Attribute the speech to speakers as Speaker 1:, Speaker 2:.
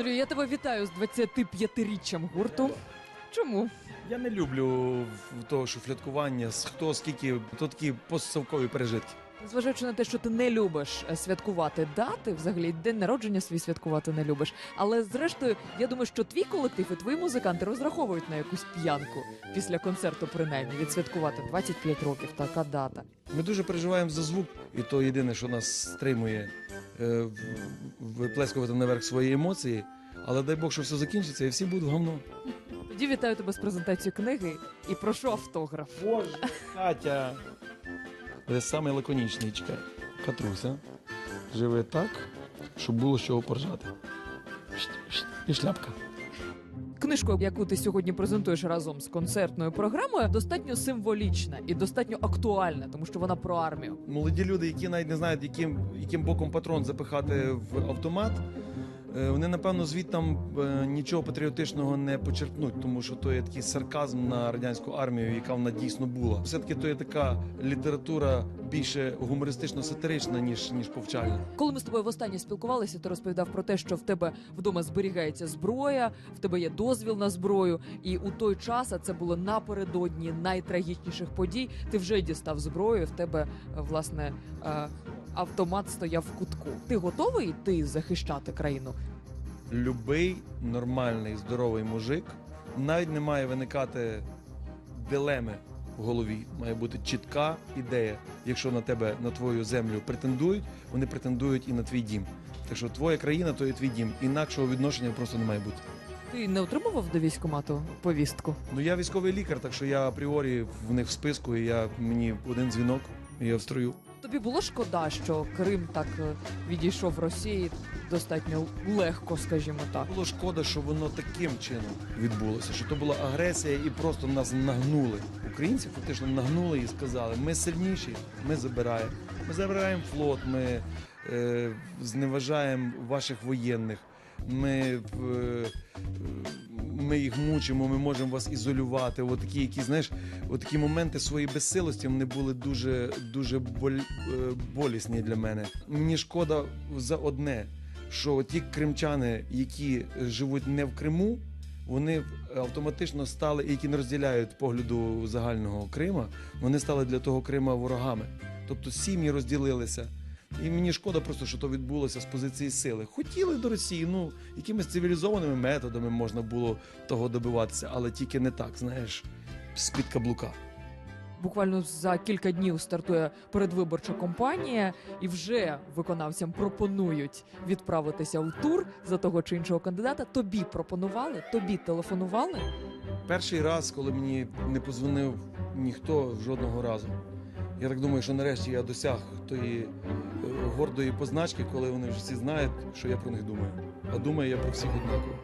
Speaker 1: Андрію, я тебе вітаю з 25-річчям гурту. Чому?
Speaker 2: Я не люблю того шуфляткування, з хто скільки, то такі постсовкові пережитки.
Speaker 1: Зважаючи на те, що ти не любиш е, святкувати дати, взагалі день народження свій святкувати не любиш. Але зрештою, я думаю, що твій колектив і твої музиканти розраховують на якусь п'янку після концерту, принаймні відсвяткувати 25 років. Така дата.
Speaker 2: Ми дуже переживаємо за звук, і то єдине, що нас стримує е, виплескувати наверх свої емоції. Але дай Бог, що все закінчиться, і всі будуть в говно.
Speaker 1: Тоді вітаю тебе з презентацією книги і прошу автограф.
Speaker 2: Боже, Катя. Це самий лаконічний, чекай. Катруся. Живе так, щоб було з чого поржати. І шляпка.
Speaker 1: Книжку, яку ти сьогодні презентуєш разом з концертною програмою, достатньо символічна і достатньо актуальна, тому що вона про армію.
Speaker 2: Молоді люди, які навіть не знають, яким, яким боком патрон запихати в автомат, вони, напевно, звідтам е, нічого патріотичного не почерпнуть, тому що то є такий сарказм на радянську армію, яка вона дійсно була. Все-таки то є така література більше гумористично-сатирична, ніж, ніж повчальна.
Speaker 1: Коли ми з тобою востаннє спілкувалися, ти розповідав про те, що в тебе вдома зберігається зброя, в тебе є дозвіл на зброю, і у той час, а це було напередодні найтрагічніших подій, ти вже дістав зброю. В тебе е, власне е, автомат стояв в кутку. Ти готовий йти захищати країну?
Speaker 2: Любий нормальний, здоровий мужик навіть не має виникати дилеми в голові. Має бути чітка ідея. Якщо на тебе, на твою землю претендують, вони претендують і на твій дім. Так що твоя країна то є твій дім. Інакшого відношення просто не має бути.
Speaker 1: Ти не отримував до військкомату повістку?
Speaker 2: Ну я військовий лікар, так що я апріорі в них в списку, і я мені один дзвінок, і я в строю.
Speaker 1: Тобі було шкода, що Крим так е, відійшов Росії достатньо легко, скажімо так.
Speaker 2: Було шкода, що воно таким чином відбулося, що то була агресія і просто нас нагнули. Українці фактично нагнули і сказали: ми сильніші, ми забираємо. Ми забираємо флот, ми е, зневажаємо ваших воєнних. Ми, е, ми їх мучимо, ми можемо вас ізолювати. От такі, які, знаєш, от такі моменти своєї безсилості вони були дуже, дуже боль, е, болісні для мене. Мені шкода за одне, що ті кримчани, які живуть не в Криму, вони автоматично стали, які не розділяють погляду загального Крима, вони стали для того Крима ворогами. Тобто сім'ї розділилися. І мені шкода просто, що то відбулося з позиції сили. Хотіли до Росії, ну якимись цивілізованими методами можна було того добиватися, але тільки не так, знаєш, з-під каблука.
Speaker 1: Буквально за кілька днів стартує передвиборча кампанія, і вже виконавцям пропонують відправитися у тур за того чи іншого кандидата. Тобі пропонували, тобі телефонували.
Speaker 2: Перший раз, коли мені не позвонив ніхто жодного разу. Я так думаю, що нарешті я досяг тої гордої позначки, коли вони вже всі знають, що я про них думаю. А думаю я про всіх однаково.